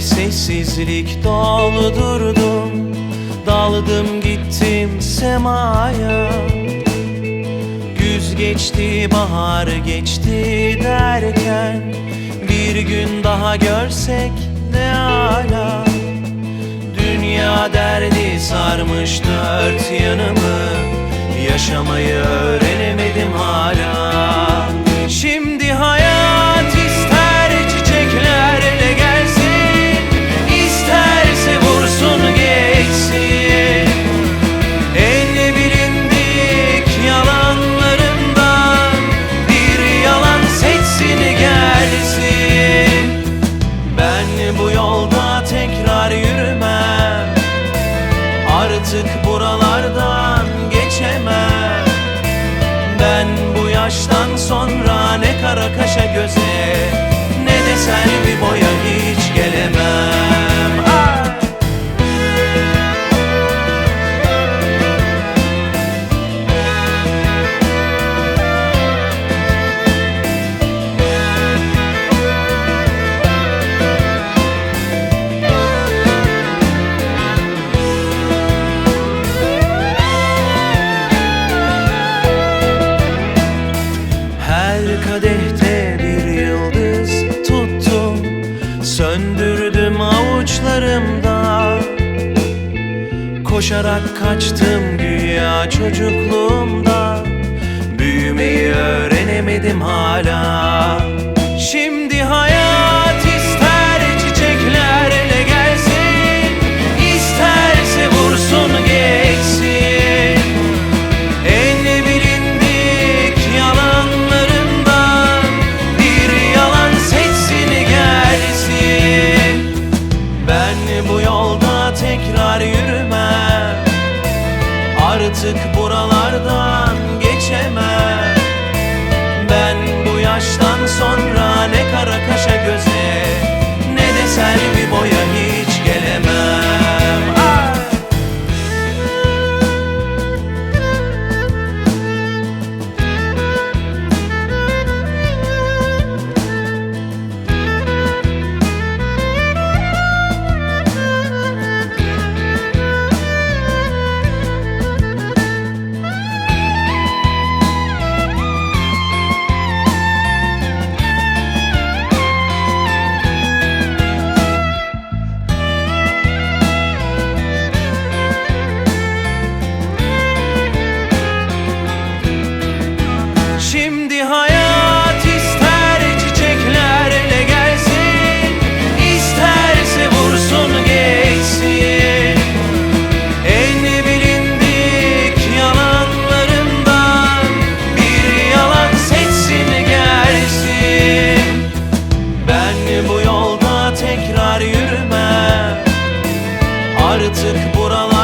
Sessizlik doldurdum Daldım gittim semaya. Güz geçti bahar geçti derken Bir gün daha görsek ne ala. Dünya derdi sarmış dört yanımı Yaşamayı öğrenemedim hala buralardan geçemem. Ben bu yaştan sonra ne kara kaşa göze Koşarak kaçtım güya çocukluğumda. Büyümeyi öğrenemedim hala. Şimdi hayat Artık Artık buralar